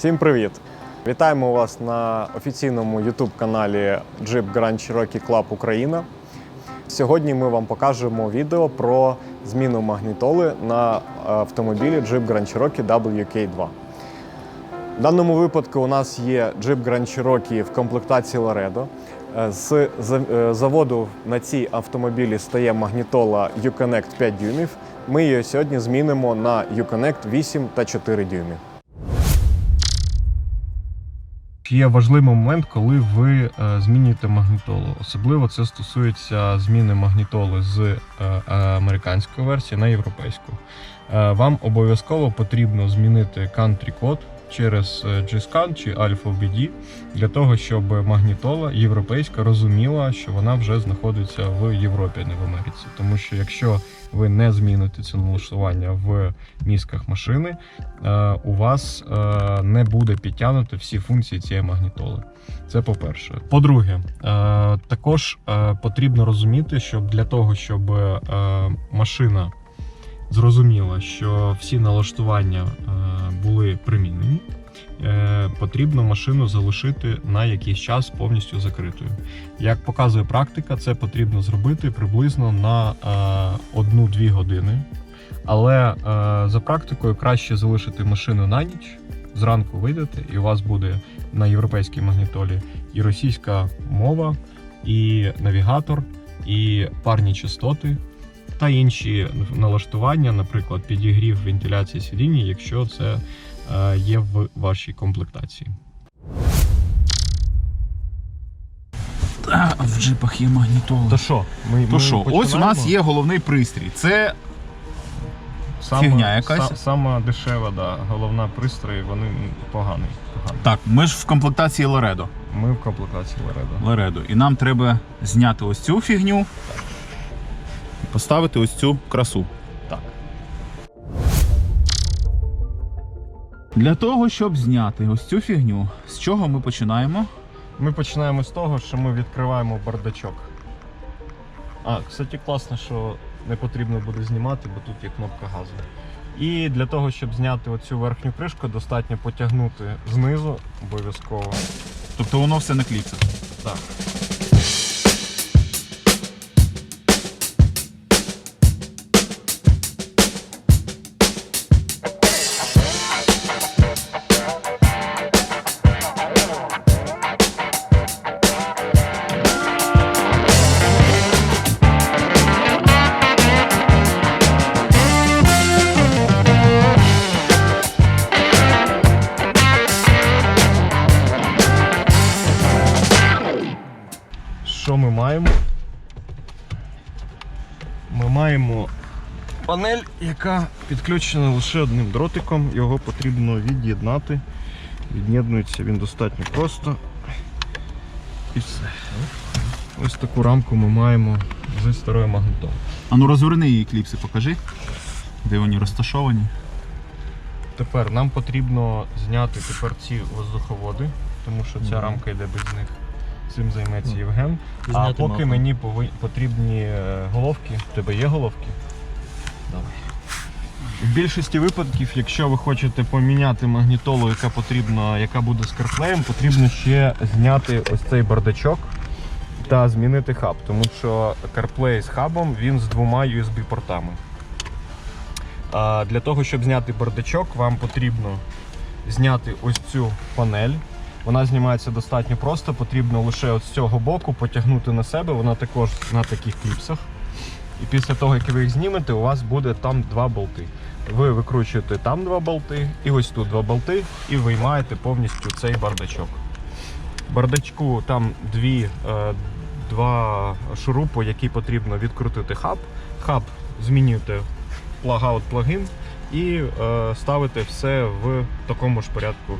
Всім привіт! Вітаємо вас на офіційному youtube каналі Jeep Grand Cherokee Club Україна. Сьогодні ми вам покажемо відео про зміну магнітоли на автомобілі Jeep Grand Cherokee WK2. В даному випадку у нас є Jeep Grand Cherokee в комплектації Laredo. З е, заводу на цій автомобілі стає магнітола Uconnect 5 дюймів. Ми її сьогодні змінимо на Uconnect 8 та 4 Є важливий момент, коли ви е, змінюєте магнітолу. Особливо це стосується зміни магнітоли з е, американської версії на європейську. Е, вам обов'язково потрібно змінити country код через е, G-Scan чи Alpha BD для того, щоб магнітола європейська розуміла, що вона вже знаходиться в Європі, а не в Америці. Тому що якщо ви не зміните це налаштування в мізках машини, е, у вас е, не буде підтягнути всі функції цієї магнітоли. Це по-перше. По-друге, також потрібно розуміти, що для того, щоб машина зрозуміла, що всі налаштування е, були примінені. е, Потрібно машину залишити на якийсь час повністю закритою. Як показує практика, це потрібно зробити приблизно на е, 1-2 години. Але е, за практикою краще залишити машину на ніч, зранку вийдете, і у вас буде на європейській магнітолі і російська мова, і навігатор, і парні частоти та інші налаштування, наприклад, підігрів вентиляції сидіння, якщо це е, є в вашій комплектації. А, в джипах є магнітола. То що? Ми, То що, ось у нас є головний пристрій. Це сама, фігня якась? са- сама дешева, да, головна пристрої, вони погані. погані. так, ми ж в комплектації Лоредо. Ми в комплектації Laredo. Лоредо. І нам треба зняти ось цю фігню поставити ось цю красу. Так. Для того, щоб зняти ось цю фігню, з чого ми починаємо? Ми починаємо з того, що ми відкриваємо бардачок. А, кстати, класно, що не потрібно буде знімати, бо тут є кнопка газу. І для того, щоб зняти оцю верхню кришку, достатньо потягнути знизу обов'язково. Тобто воно все на кліпсах. Так. Що ми маємо? Ми маємо панель, яка підключена лише одним дротиком. Його потрібно від'єднати. Від'єднується він достатньо просто. І все. Ось таку рамку ми маємо зі старою магнітолою. А ну розверни її кліпси, покажи, де вони розташовані. Тепер нам потрібно зняти тепер ці воздуховоди, тому що ця рамка йде без них. Цим займеться Євген. А поки мені потрібні е, головки. У тебе є головки? Давай. В більшості випадків, якщо ви хочете поміняти магнітолу, яка потрібна, яка буде з CarPlay, потрібно ще зняти ось цей бардачок та змінити хаб, тому що CarPlay з хабом він з двома USB-портами. А для того, щоб зняти бардачок, вам потрібно зняти ось цю панель. Вона знімається достатньо просто, потрібно лише от з цього боку потягнути на себе, вона також на таких кліпсах. І після того, як ви їх знімете, у вас буде там два болти. Ви викручуєте там два болти, і ось тут два болти, і виймаєте повністю цей бардачок. Бардачку там дві, е, два шурупи, які потрібно відкрутити хаб. Хаб змінюєте плагаут плагін і е, ставите все в такому ж порядку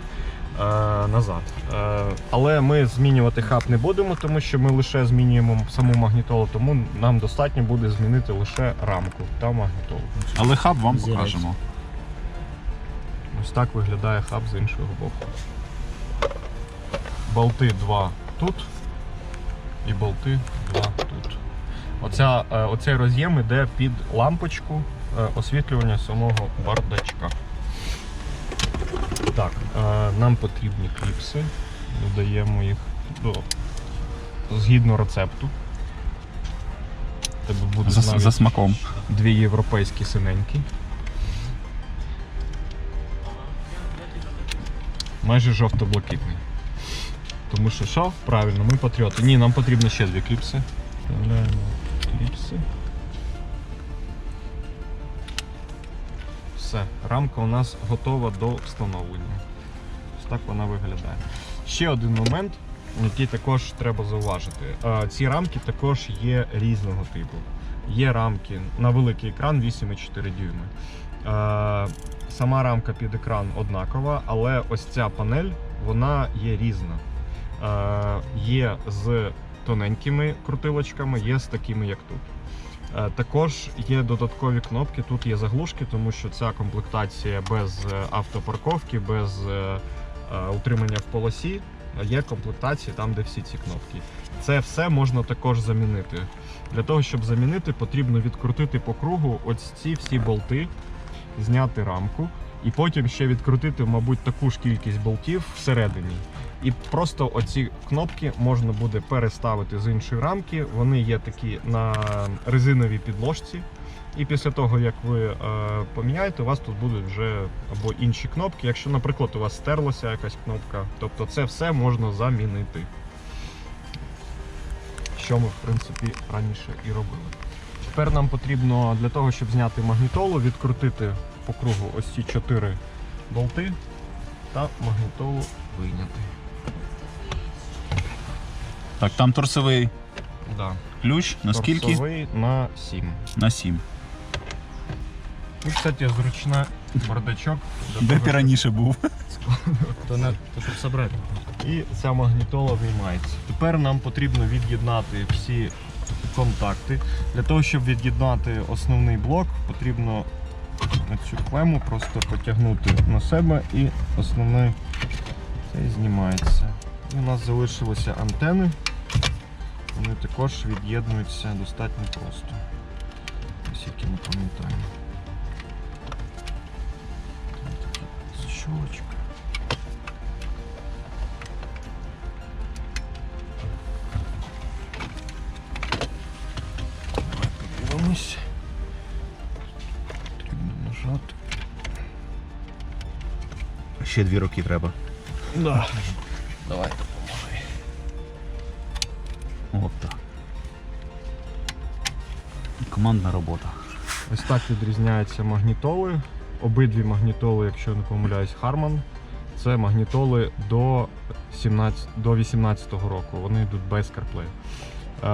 назад. Е, але ми змінювати хаб не будемо, тому що ми лише змінюємо саму магнітолу, тому нам достатньо буде змінити лише рамку та магнітолу. Але хаб вам покажемо. Ось так виглядає хаб з іншого боку. Болти два тут і болти два тут. Оця, е, оцей роз'єм іде під лампочку е, освітлювання самого бардачка. Так, нам потрібні кліпси. Додаємо їх до згідно рецепту. Тебе будуть За, навіть за смаком. дві європейські синенькі. Майже жовто-блакитний. Тому що що? Правильно, ми патріоти. Ні, нам потрібно ще дві кліпси. Вставляємо кліпси. Все, рамка у нас готова до встановлення. Ось так вона виглядає. Ще один момент, який також треба зауважити. Ці рамки також є різного типу. Є рамки на великий екран 8,4 дюйми. Сама рамка під екран однакова, але ось ця панель вона є різна. Є з тоненькими крутилочками, є з такими, як тут. Е, Також є додаткові кнопки. Тут є заглушки, тому що ця комплектація без е, автопарковки, без е, утримання в полосі. Є комплектації там, де всі ці кнопки. Це все можна також замінити. Для того, щоб замінити, потрібно відкрутити по кругу ось ці всі болти, зняти рамку, і потім ще відкрутити, мабуть, таку ж кількість болтів всередині. І просто оці кнопки можна буде переставити з іншої рамки. Вони є такі на резиновій підложці. І після того, як ви е, поміняєте, у вас тут будуть вже або інші кнопки. Якщо, наприклад, у вас стерлася якась кнопка, тобто це все можна замінити. Що ми, в принципі, раніше і робили. Тепер нам потрібно для того, щоб зняти магнітолу, відкрутити по кругу ось ці чотири болти та магнітолу вийняти. Так, там торсовий Да. ключ. Наскільки? Торсовий на 7. На 7. І, кстати, зручна бардачок. для Де того, ти раніше був? То, на, то щоб собрати. І ця магнітола виймається. Тепер нам потрібно від'єднати всі контакти. Для того, щоб від'єднати основний блок, потрібно на цю клему просто потягнути на себе і основний цей знімається. І у нас залишилися антени. Вони також від'єднуються достатньо просто. Ось які ми пам'ятаємо. Така щолочка. Подивимось. Ще дві роки треба. Да. Давай допоможи. От так. Командна робота. Ось так відрізняються магнітоли. Обидві магнітоли, якщо не помиляюсь, Harman. Це магнітоли до 17, до 18-го року. Вони йдуть без CarPlay.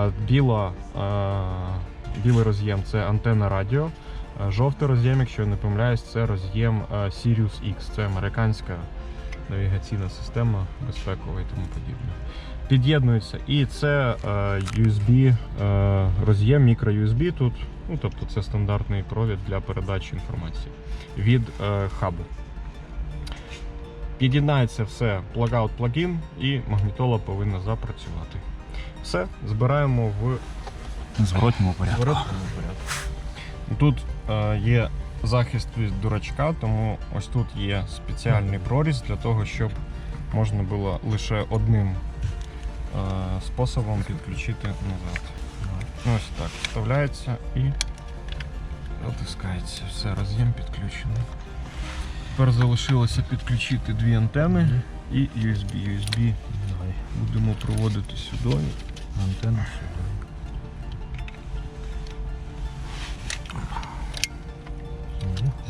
Е, Біла, е, білий роз'єм це антенна радіо. Е, Жовтий роз'єм, якщо я не помиляюсь, це роз'єм е, Sirius X. Це американська навігаційна система, безпекова і тому подібне. Під'єднується. І це е, USB роз'єм, мікро-USB тут. Ну, тобто це стандартний провід для передачі інформації від хабу. Під'єднається все плug-out плагін і магнітола повинна запрацювати. Все, збираємо в Зворотньому порядку. зворотному порядку. Тут є захист від дурачка, тому ось тут є спеціальний проріз для того, щоб можна було лише одним е, способом підключити назад. Ну, Ось так вставляється і затискається. Все, роз'єм підключений. Тепер залишилося підключити дві антени і USB. USB будемо проводити сюди. Антенна сюди.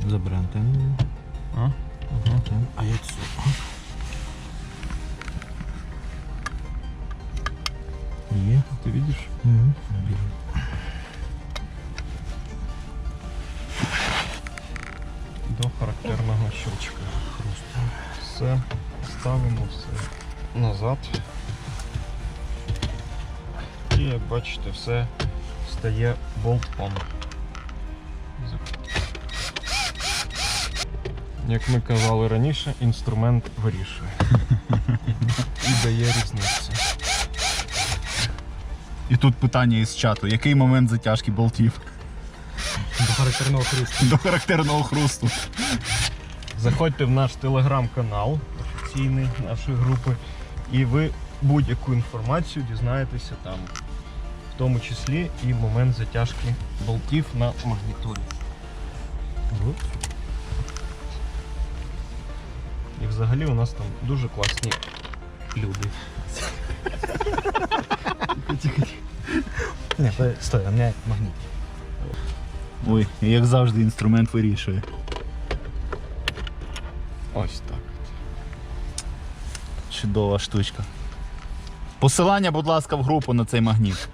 Забери антенну. А? Антенну. А як сюди? Є. Ти бачиш? Угу. до характерного щелчка. Все, ставимо все назад. І як бачите, все стає болт-он. Як ми казали раніше, інструмент вирішує. І дає різницю. І тут питання із чату: який момент затяжки болтів? До характерного хрусту. До характерного хрусту. Заходьте в наш телеграм-канал офіційний нашої групи, і ви будь-яку інформацію дізнаєтеся там, в тому числі і момент затяжки болтів на магнітолі. І взагалі у нас там дуже класні люди. Ні, стой, у мене магніт. Ой, як завжди, інструмент вирішує. Ось так. Чудова штучка. Посилання, будь ласка, в групу на цей магніт.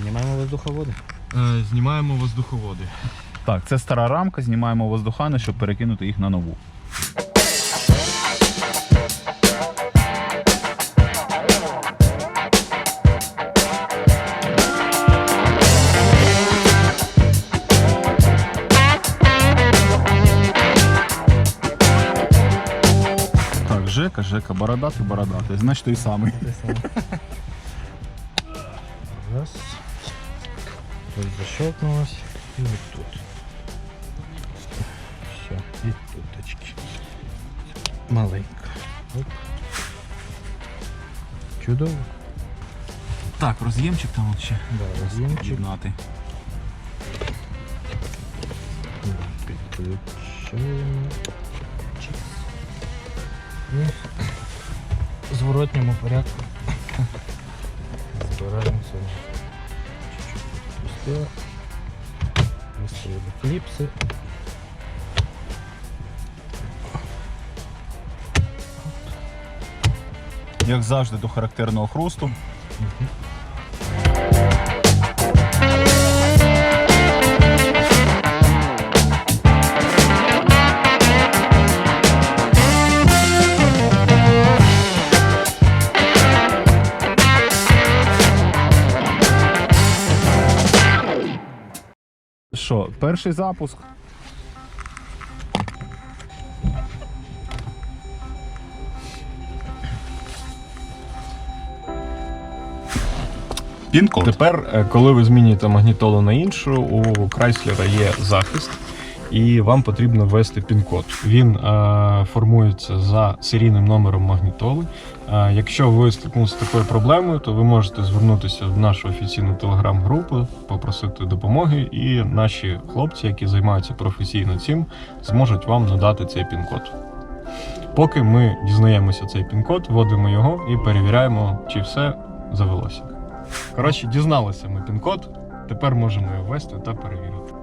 Знімаємо воздуховоди. Е, знімаємо воздуховоди. Так, це стара рамка, знімаємо воздухани, щоб перекинути їх на нову. Так, Жека, Жека, бородатий, бородатий. Значить той самий. Раз. Защелкнулось. І от тут. І туточки. Маленько. Оп. Чудово. Так, роз'ємчик там от ще. Да, роз'ємчик. Підключаємо. І в зворотньому порядку збираємо все. Чуть-чуть відпустила. Виставили кліпси. Як завжди, до характерного хрусту. Що, перший запуск? Пін-код. Тепер, е, коли ви змінюєте магнітолу на іншу, у Крайслера є захист, і вам потрібно ввести пін-код. Він е, формується за серійним номером магнітоли. Е, якщо ви стикнулися з такою проблемою, то ви можете звернутися в нашу офіційну телеграм-групу, попросити допомоги, і наші хлопці, які займаються професійно цим, зможуть вам надати цей пін-код. Поки ми дізнаємося цей пін-код, вводимо його і перевіряємо, чи все завелося. Коротше, дізналися ми пін-код, тепер можемо його ввести та перевірити.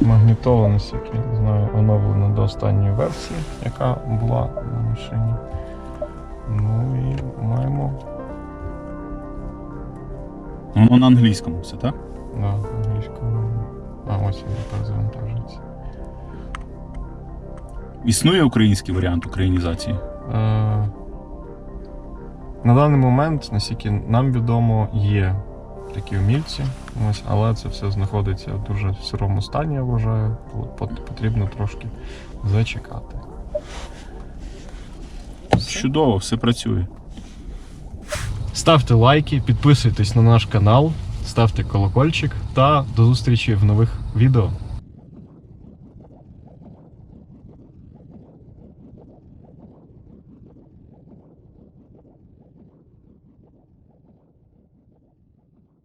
Магнітола, наскільки знаю, оновлена до останньої версії, яка була на машині. Ну і маємо Воно на англійському все, так? Так, да, англійську. А ось він тепер завантажується. Існує український варіант українізації. Е, На даний момент, наскільки нам відомо, є такі умільці, ось, але це все знаходиться в дуже сирому стані, я вважаю. Пот- Потрібно трошки зачекати. Чудово, все працює. Ставте лайки, підписуйтесь на наш канал, ставте колокольчик та до зустрічі в нових відео.